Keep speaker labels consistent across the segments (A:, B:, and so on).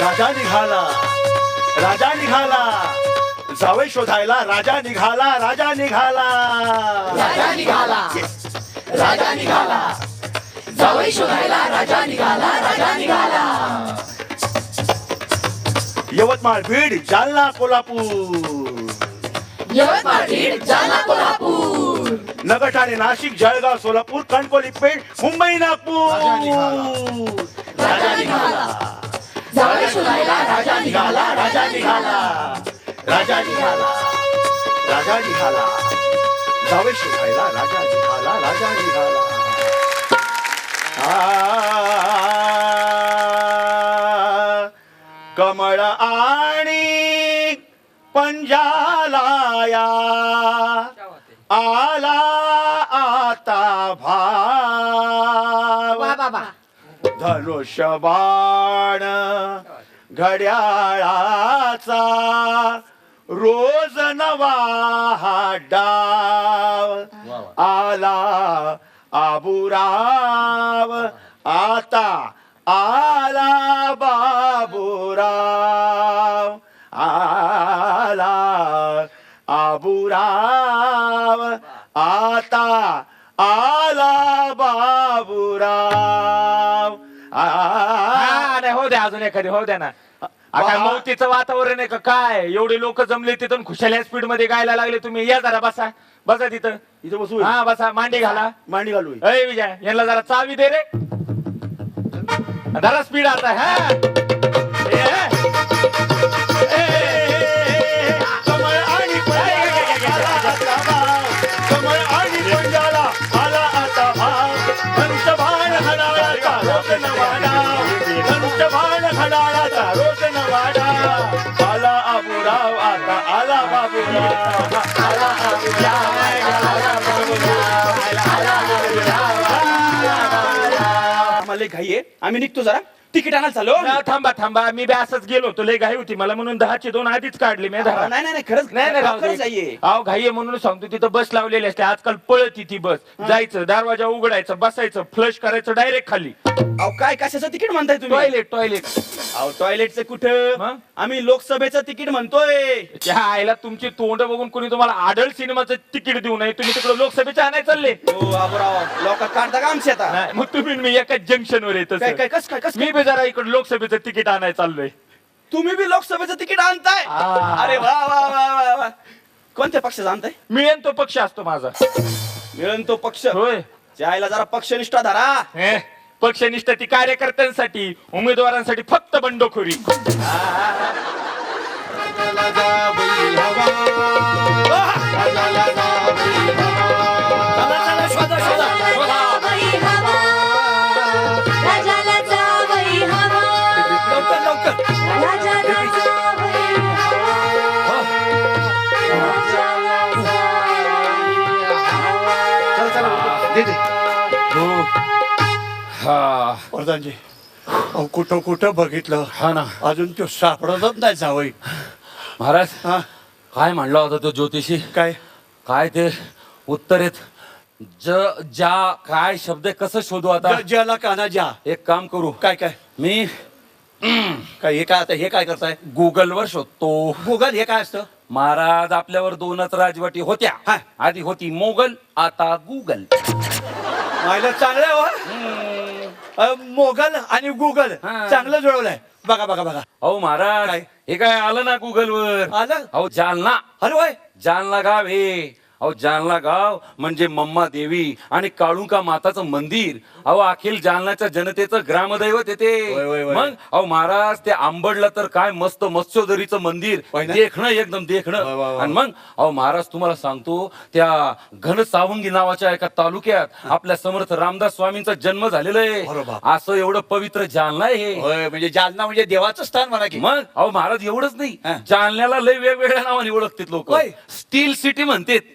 A: राजा निघाला. राजा निघाला. जावई शोधायला राजा निघाला राजा निघाला.
B: राजा निघाला. राजा निघाला. जावई शोधायला राजा निघाला राजा निघाला.
A: यवतमाळ बीड जालना कोल्हापूर.
B: यवतमाळ बीड जालना कोल्हापूर
A: नगर ठाणे नाशिक जळगाव सोलापूर कणकोली पेठ मुंबई नागपूर.
B: राजा निघाला. शोधायला राजा निघाला राजा निघाला.
A: राजा निघाला. राजा निघाला. जावे शोधायला राजा निघाला राजा निघाला. आ, कमळ आणि पंजालाया. आला आता भाव. धनुष्यबाण घड्याळाचा. रोज नवा हा डाव. आला आबुराव. आता आला बाबुराव. आबुराव आता आला बाबुराव. आ-
C: हा, नाही हो द्या अजून एखादी हो द्या ना. आ, काय. मौतीचं वातावरण आहे का काय? एवढे लोक जमले तिथून खुशाल्या स्पीडमध्ये गायला लागले तुम्ही. या जरा बसा. बसा तिथं.
A: इथे बसू
C: हा बसा. मांडी घाला.
A: मांडी घालू
C: अय विजय यांना जरा चावी दे रे. जरा स्पीड आता हा.
A: धनुष्यबाण रोज नवा डाव. आला आबुराव आता आला बाबुराव आला आबुराव आला बाबुराव आला बाबुराव
D: आम्हाला घाई आहे. आम्ही निघतो जरा. तिकीट आणायला चाललो
C: ना, थांबा थांबा. मी बी असंच गेलो होतो. लय घाई होती. मला म्हणून दहाची दोन आधीच काढली मी दहा
D: नाही नाही नाही, खरंच
C: नाही नाही राहू
D: खरंच
C: दे.
D: आहे
C: अहो घाई म्हणून सांगतो तिथं बस लावलेली असते. आजकाल पळती ती बस. जायचं दरवाजा उघडायचं बसायचं फ्लश करायचं डायरेक्ट खाली.
D: अहो काय कशाचं तिकीट म्हणताय तुम्ही?
C: टॉयलेट टॉयलेट
D: अहो टॉयलेटचं कुठं?
C: मग?
D: आम्ही लोकसभेचं तिकीट म्हणतोय.
C: त्या आईला तुमची तोंड बघून कोणी तुम्हाला आडळ सिनेमाचं तिकीट देऊ नये. तुम्ही तिकडे लोकसभेच्या आणाय चालले.
D: हो लोक काढता का आमची आता
C: नाही, मग तुम्ही आणि मी एकाच जंक्शन वर येत
D: काय काय कस काय कस
C: मी बी जरा इकडे लोकसभेचं तिकीट आणाय चाललोय.
D: तुम्ही बी लोकसभेचं तिकीट आणताय?
C: आ.
D: अरे वा वा वा वा वा कोणत्या पक्षाचं आणताय?
C: मिळेल तो पक्ष असतो माझा.
D: मिळून तो पक्ष.
C: होय.
D: जायला जरा पक्षनिष्ठा धरा.
C: हे, पक्षनिष्ठ ती कार्यकर्त्यांसाठी उमेदवारांसाठी फक्त बंडखोरी.
E: Oh.
C: हा.
A: प्रधानजी अहो कुठं कुठं बघितलं.
F: हा ना.
A: अजून तो सापडतच नाही जावई.
F: महाराज
A: हा.
F: काय म्हणला होता तो ज्योतिषी?
A: काय?
F: काय ते उत्तरेत ज ज्या काय शब्द आहे, कसं शोधू आता?
A: ज- ज्याला काना ज्या.
F: एक काम करू.
A: काय काय?
F: मी
A: काय हे काय आता हे काय करताय?
F: गुगलवर शोधतो.
A: गुगल हे काय असतं?
F: महाराज आपल्यावर दोनच राजवटी होत्या.
A: हा.
F: आधी होती मोगल आता गुगल.
A: मायला चांगलं आहे हो. मोगल आणि गुगल. चांगलं जुळवलंय. बघा बघा बघा.
F: अहो महाराज
A: काय?
F: हे काय आलं ना गुगलवर?
A: आलं?
F: अहो जालना.
A: अरे वय
F: जालना गाव हे. अहो जालना गाव म्हणजे मम्मा देवी आणि काळुंका माताचं मंदिर अहो अखिल जालनाच्या जनतेचं ग्रामदैवत येते. मग अहो महाराज ते आंबडला तर काय मस्त मत्स्योदरीचं मंदिर? देखणं एकदम देखणं. आणि मग अहो महाराज तुम्हाला सांगतो त्या घन सावंगी नावाच्या एका तालुक्यात आपल्या समर्थ रामदास स्वामींचा जन्म झालेला आहे. असं एवढं पवित्र जालना आहे हे
A: म्हणजे जालना म्हणजे देवाचं स्थान म्हणा की
F: मग अहो महाराज एवढंच नाही. जालन्याला लय वेगवेगळ्या नावाने ओळखतात लोक. स्टील सिटी म्हणतात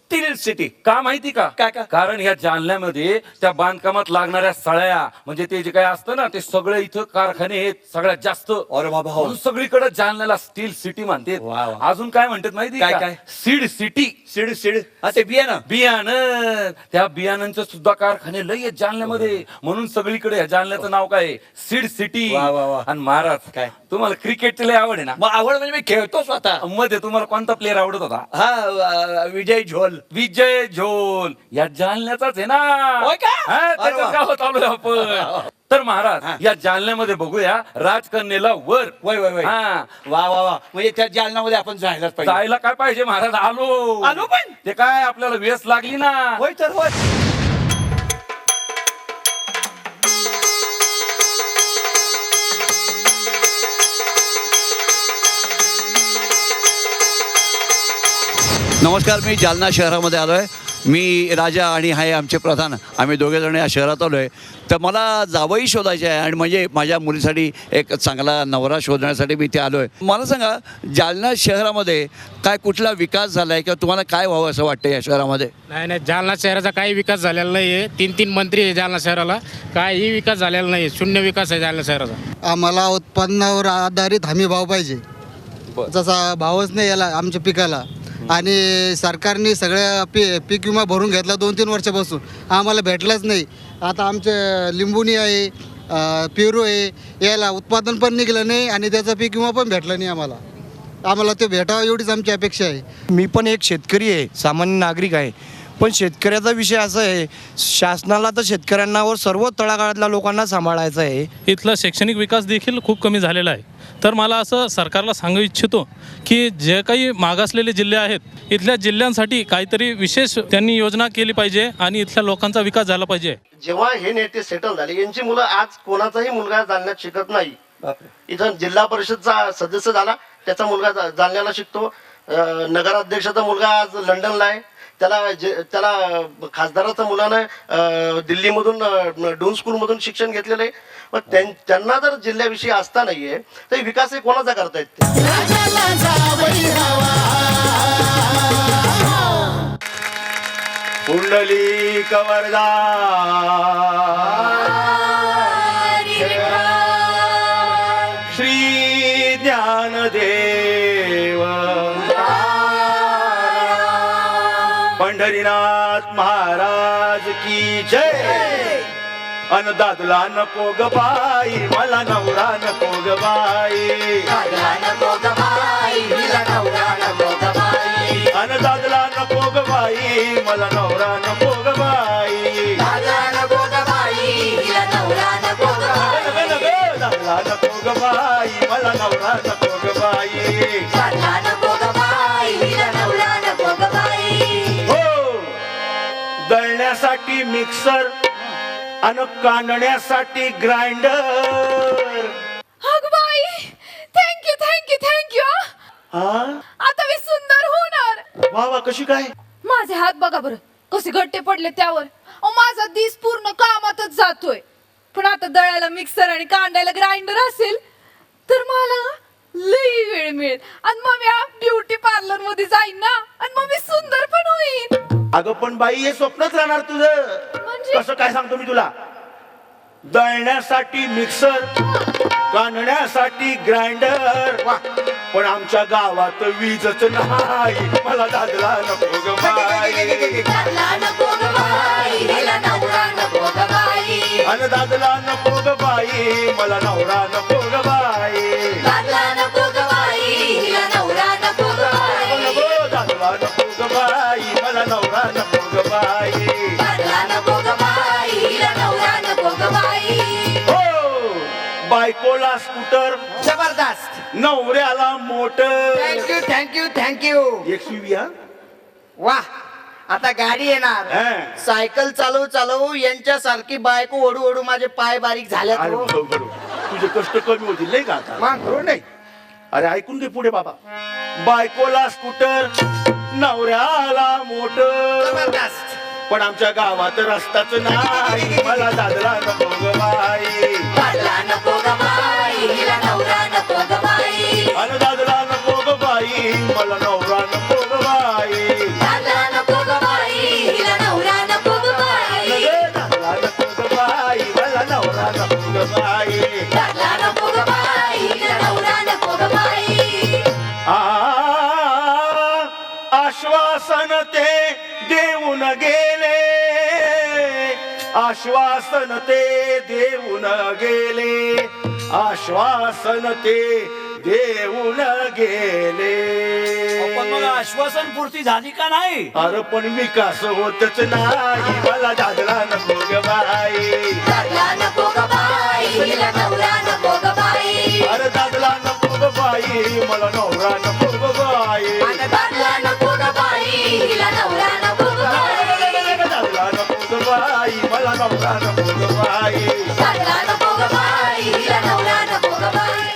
D: स्टील सिटी.
F: का माहिती का?
D: काय का?
F: कारण ह्या जालन्यामध्ये त्या बांधकामात लागणाऱ्या सळ्या म्हणजे ते जे काय असतं ना ते सगळे इथं कारखाने आहेत सगळ्यात जास्त.
D: अरे बाबा हो.
F: म्हणून सगळीकडे जालन्याला स्टील सिटी म्हणते
D: वा, वा.
F: अजून काय म्हणतात माहिती
D: काय, काय?
F: Seed city.
D: Seed seed. हा ते बिया ना
F: बियाणं. त्या बियाणांचं सुद्धा कारखाने लय आहेत जालन्यामध्ये. म्हणून सगळीकडे ह्या जालन्याचं नाव काय सीड सिटी.
D: वा, वा, वा.
F: आणि महाराज
D: काय?
F: तुम्हाला क्रिकेटची लय आवड आहे ना?
D: मग आवड म्हणजे मी खेळतो स्वतः
F: मध्ये तुम्हाला कोणता प्लेअर आवडत होता?
D: हा अ, विजय झोल.
F: विजय झोल या जालन्याचाच आहे ना.
D: होय का?
F: हा,
D: अरे
F: त्याच्याच
D: वा.
F: गावात आलोय आपण. तर महाराज
D: हा.
F: या जालन्यामध्ये बघूया राजकन्येला वर.
D: वय वय वय
F: हा.
D: वा वा वा. म्हणजे त्या जालनामध्ये आपण जायलाच पाहिजे.
F: जायला काय पाहिजे महाराज? आलो.
D: आलो पण?
F: ते काय आपल्याला वेस लागली ना.
D: होय तर होय. नमस्कार मी जालना शहरामध्ये आलो आहे मी राजा आणि हाय आमचे प्रधान. आम्ही दोघे जण या शहरात आलो आहे तर मला जावई शोधायचे आहे आणि म्हणजे माझ्या मुलीसाठी एक चांगला नवरा शोधण्यासाठी मी इथे आलो आहे मला सांगा जालना शहरामध्ये काय कुठला विकास झाला आहे किंवा तुम्हाला काय व्हावं असं वाटतं या शहरामध्ये?
G: नाही नाही जालना शहराचा काही विकास झालेला नाही आहे तीन तीन मंत्री आहे जालना शहराला. काही विकास झालेला नाही आहे शून्य विकास आहे जालना शहराचा.
H: आम्हाला उत्पन्नावर आधारित हमी भाव पाहिजे. जसा भावच नाही याला आमच्या पिकाला. आणि सरकारने सगळ्या पी पीक विमा भरून घेतला दोन तीन वर्षापासून. आम्हाला भेटलाच नाही. आता आमचे लिंबुनी आहे पेरू आहे याला उत्पादन पण निघलं नाही आणि त्याचा पीक विमा पण भेटला नाही आम्हाला. आम्हाला ते भेटावं एवढीच आमची अपेक्षा आहे.
I: मी पण एक शेतकरी आहे सामान्य नागरिक आहे. पण शेतकऱ्याचा विषय असा आहे शासनाला तर शेतकऱ्यांनावर सर्व तळागाळातल्या लोकांना सांभाळायचं आहे.
J: इथला शैक्षणिक विकास देखील खूप कमी झालेला आहे. तर मला असं सरकारला सांगू इच्छितो की जे काही मागासलेले जिल्हे आहेत इथल्या जिल्ह्यांसाठी काहीतरी विशेष त्यांनी योजना केली पाहिजे आणि इथल्या लोकांचा विकास झाला पाहिजे.
K: जेव्हा हे नेते सेटल झाले यांची मुलं आज कोणाचाही मुलगा जालन्यात शिकत नाही. इथं जिल्हा परिषदचा सदस्य झाला त्याचा मुलगा जा- जालन्याला शिकतो. नगराध्यक्षाचा मुलगा आज लंडनला आहे. त्याला जे त्याला खासदाराच्या मुलानं दिल्लीमधून डून स्कूलमधून शिक्षण घेतलेलं आहे. मग त्यां- त्यांना जर जिल्ह्याविषयी आस्था नाहीये तर विकास हे कोणाचा करतायत
A: कुंडली कवरदा अनदादला नको ग बाई मला नवरा नको ग बाई अनदादला नको ग बाई. मला नवरा नको ग बाई नग दादला नको ग बाई मला नवरा नको ग बाई हो दळण्यासाठी मिक्सर आणि कांडण्यासाठी ग्राइंडर.
E: बाई thank you thank you thank you
A: हा.
E: आता मी सुंदर होणार.
A: वा वा कशी काय?
E: माझे हात बघा बरं कसे गट्टे पडले त्यावर. अहो माझा दिस पूर्ण कामातच जातोय. पण आता दळायला मिक्सर आणि कांडायला ग्राइंडर असेल तर मला लई वेळ मिळेल. आणि मग मी ब्युटी पार्लरमध्ये जाईन ना आणि मग मी सुंदर पण होईन.
A: अगं पण बाई हे स्वप्नच राहणार तुझं.
E: म्हणजे?
A: कसं काय सांगतो मी तुला? दळण्यासाठी मिक्सर कांडण्यासाठी ग्राइंडर पण आमच्या गावात वीजच नाही. मला दादला नको ग बाई. अन दादला नको ग बाई. मला नवरा नको ग बाई.
E: नको
A: दादला नको ग बाई. मला नवरा नको बायकोला स्कूटर.
B: जबरदस्त.
A: नवऱ्याला मोटर.
B: थँक्यू थँक्यू थँक्यू
A: एक शिवी हा?
B: वा आता गाडी येणार.
A: हा.
B: सायकल चालवू चालवू यांच्यासारखी बायको ओढू ओढू माझे पाय बारीक झाल्यात
A: अरे
B: हो.
A: बरोबर. तुझे कष्ट कमी होतील नाही का आता?
B: मग?
A: नाही अरे ऐकून घे पुढे बाबा. बायकोला स्कूटर नवऱ्याला मोटर.
B: जबरदस्त.
A: पण आमच्या गावात रस्ताच नाही. मला दादला नको ग बाई.
E: दादला नको ग बाई, हिला नवरा नको ग बाई.
A: अन दादला नको ग बाई मला नवरा आश्वासन ते देऊन गेले. आश्वासन ते देऊन गेले.
D: पण मग आश्वासन पूर्ती झाली का नाही?
A: अरे पण विकास होतच नाही. मला दादला नको ग बाई.
E: दादला नको ग बाई. हिला नवरा नको ग बाई.
A: अरे दादला नको ग बाई. मला नवरा नको ग बाई.
E: दादला नको ग बाई. हिला नवरा नको हिला नवरा नको ग बाई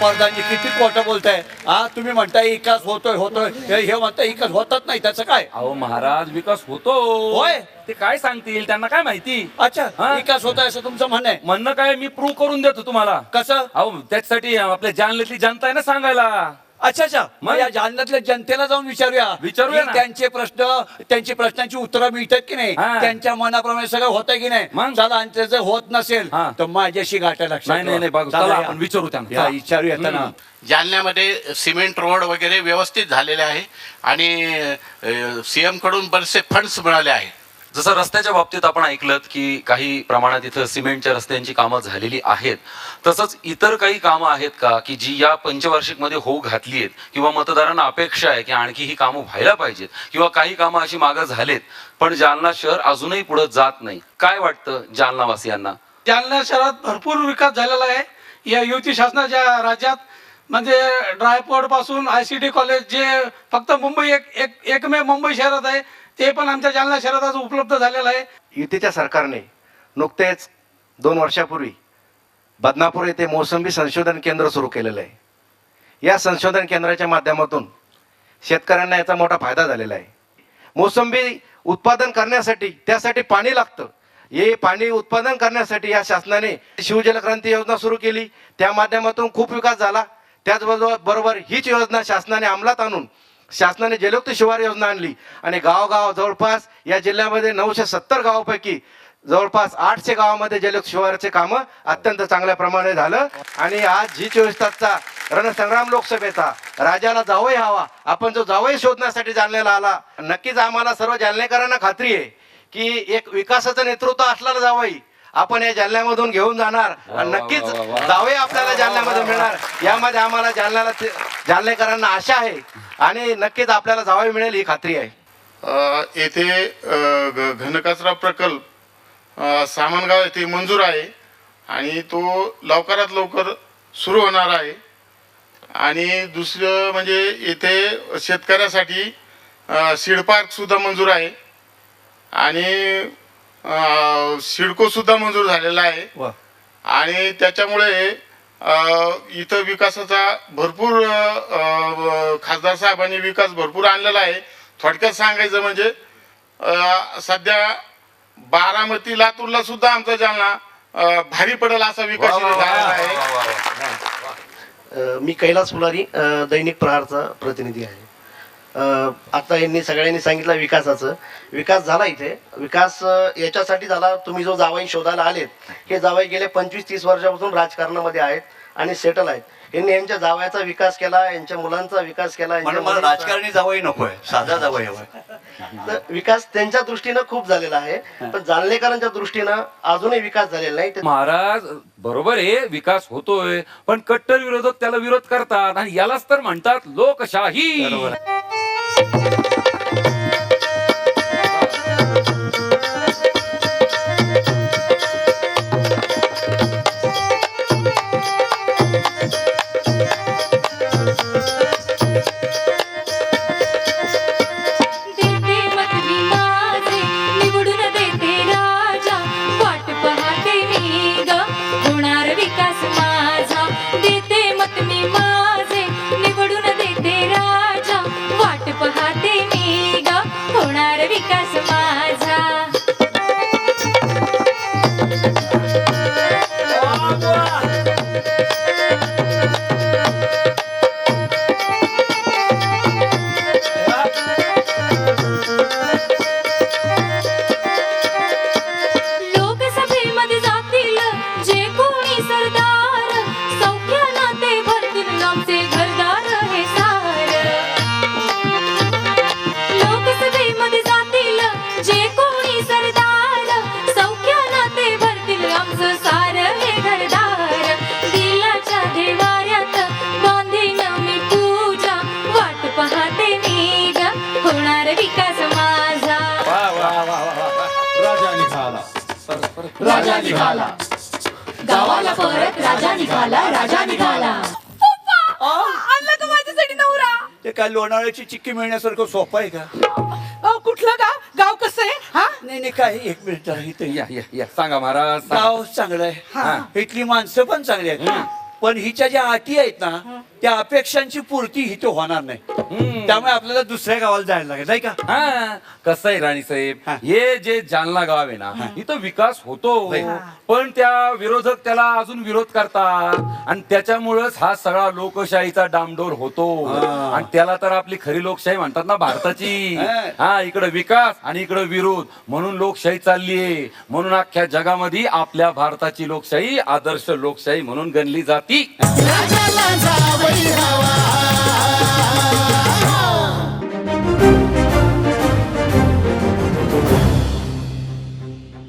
D: प्रधानजी किती खोटं बोलताय? हा तुम्ही म्हणताय विकास होतोय होतोय. हे हे म्हणताय विकास होतच नाही त्याचं काय?
F: अहो महाराज विकास होतो.
D: होय?
F: ते काय सांगतील त्यांना काय माहिती?
D: अच्छा
F: हा?
D: विकास होतोय असं तुमचं म्हणणं आहे?
F: म्हणणं काय मी प्रूव्ह करून देतो तुम्हाला.
D: कसं?
F: अहो त्याच्यासाठी आपल्या जालन्यातली जनता आहे ना सांगायला.
D: अच्छा अच्छा मग? या जालन्यातल्या जनतेला जाऊन विचारूया
F: विचारूया
D: की
F: ना.
D: त्यांचे प्रश्न त्यांची प्रश्नांची उत्तरं मिळतात की नाही
F: हा.
D: त्यांच्या मनाप्रमाणे सगळं होतंय की नाही
F: मग?
D: चला आणि ते जर होत नसेल
F: हा.
D: तर माझ्याशी गाठा लक्षात
F: नाही नाही नाही
D: ठेवा.
F: बघ
D: चला
F: चला
D: या.
F: आपण विचारू त्यांना
D: या, विचारूया त्यांना.
L: जालन्यामध्ये सिमेंट रोड वगैरे व्यवस्थित झालेले आहे आणि सी एमकडून बरेचसे फंड्स मिळाले आहेत
M: जसं रस्त्याच्या बाबतीत आपण ऐकलं की काही प्रमाणात इथं सिमेंटच्या रस्त्यांची कामं झालेली आहेत. तसंच इतर काही कामं आहेत का की जी या पंचवार्षिकमध्ये होऊ घातली आहेत? किंवा मतदारांना अपेक्षा आहे की आणखी ही कामं व्हायला पाहिजेत? किंवा काही कामं अशी मागं झालेत पण जालना शहर अजूनही पुढे जात नाही. काय वाटतं जालनावासियांना?
N: जालना शहरात भरपूर विकास झालेला आहे. या युती शासनाच्या राज्यात म्हणजे ड्रायपोर्टपासून आय सी टी कॉलेज जे फक्त मुंबई एक एक एकमेव मुंबई शहरात आहे ते पण आमच्या जालना शहरात आज उपलब्ध झालेलं आहे.
I: युतीच्या सरकारने नुकतेच दोन वर्षापूर्वी बदनापूर येथे मोसंबी संशोधन केंद्र सुरू केलेलं आहे. या संशोधन केंद्राच्या माध्यमातून शेतकऱ्यांना याचा मोठा फायदा झालेला आहे. मोसंबी उत्पादन करण्यासाठी त्यासाठी पाणी लागतं. हे पाणी उत्पादन करण्यासाठी या शासनाने शिवजलक्रांती योजना सुरू केली. त्या माध्यमातून खूप विकास झाला. त्याचबरोबर बरोबर हीच योजना शासनाने अंमलात आणून शासनाने जलयुक्त शिवार योजना आणली आणि गावगाव जवळपास या जिल्ह्यामध्ये नऊशे सत्तर गावापैकी जवळपास आठशे गावामध्ये जलयुक्त शिवाराचे कामं अत्यंत चांगल्या प्रमाणे झालं. आणि आज जी चोवीस तासचा रणसंग्राम लोकसभेचा राजाला जावई हवा आपण जो जावई शोधण्यासाठी जालन्याला आला नक्कीच आम्हाला सर्व जालनेकरांना खात्री आहे की एक विकासाचं नेतृत्व असलेला जावई आपण या जालन्यामधून घेऊन जाणार. आणि नक्कीच जावई आपल्याला जालन्यामध्ये मिळणार. यामध्ये आम्हाला जालन्याला ते- जालनेकरांना आशा आहे. आणि नक्कीच आपल्याला जावई मिळेल ही खात्री आहे.
O: येथे घनकचरा प्रकल्प सामनगाव येथे मंजूर आहे. आणि तो लवकरात लवकर सुरू होणार आहे. आणि दुसरं म्हणजे येथे शेतकऱ्यासाठी सीड पार्क सुद्धा मंजूर आहे. आणि सिडको सुद्धा मंजूर झालेला आहे. आणि त्याच्यामुळे अ, इथं विकासाचा भरपूर अ, अ, खासदार साहेबांनी विकास भरपूर आणलेला आहे. थोडक्यात सांगायचं म्हणजे अ, सध्या बारामती लातूरला सुद्धा आमचा जालना अ, भारी पडेल असा विकास इथे झालेला आहे.
K: अ, मी कैलास फुलारी अ, दैनिक प्रहारचा प्रतिनिधी आहे. आता यांनी सगळ्यांनी सांगितलं विकासाचं. विकास झाला इथे. विकास याच्यासाठी झाला तुम्ही जो जावाई शोधायला आलेत हे जावाई गेले पंचवीस तीस वर्षापासून राजकारणामध्ये आहेत आणि सेटल आहेत. यांनी यांच्या जावयाचा विकास केला यांच्या मुलांचा विकास केला
D: राजकारणी जावई नकोय साधा जावई हवाय.
K: तर विकास त्यांच्या दृष्टीनं खूप झालेला आहे. पण जालनेकरांच्या दृष्टीनं अजूनही विकास झालेला नाही.
F: महाराज बरोबर आहे विकास होतोय पण कट्टर विरोधक त्याला विरोध करतात आणि यालाच तर म्हणतात लोकशाही.
E: देते राजा
A: निघाला.
P: राजा निघाला. गावाला परत राजा निघाला राजा निघाला.
E: आणला का माझ्यासाठी नवरा?
D: ते काय लोणावळ्याची चिक्की मिळण्यासारखं सोपं आहे का?
E: अहो, कुठलं गाव गाव कसं आहे? हा?
D: नाही नाही काय एक मिनिट जरा इथं
F: या या या. सांगा महाराज सांगा.
D: गाव चांगलं आहे. इथली माणसं पण चांगली आहेत. पण हिच्या ज्या अटी आहेत ना त्या अपेक्षांची पूर्ती इथे होणार नाही. त्यामुळे आपल्याला दुसऱ्या गावाला जायला लागेल नाही का?
F: हा. कसं आहे राणी साहेब? हे. जे जालना गाव आहे ना इथं विकास होतो. पण त्या विरोधक त्याला अजून विरोध करतात. आणि त्याच्यामुळेच हा सगळा लोकशाहीचा डामडोर होतो. आणि त्याला तर आपली खरी लोकशाही म्हणतात ना भारताची. हा. इकडे विकास आणि इकडे विरोध. म्हणून लोकशाही चाललीये म्हणून अख्ख्या जगामध्ये आपल्या भारताची लोकशाही आदर्श लोकशाही म्हणून गणली जाती.
P: हवा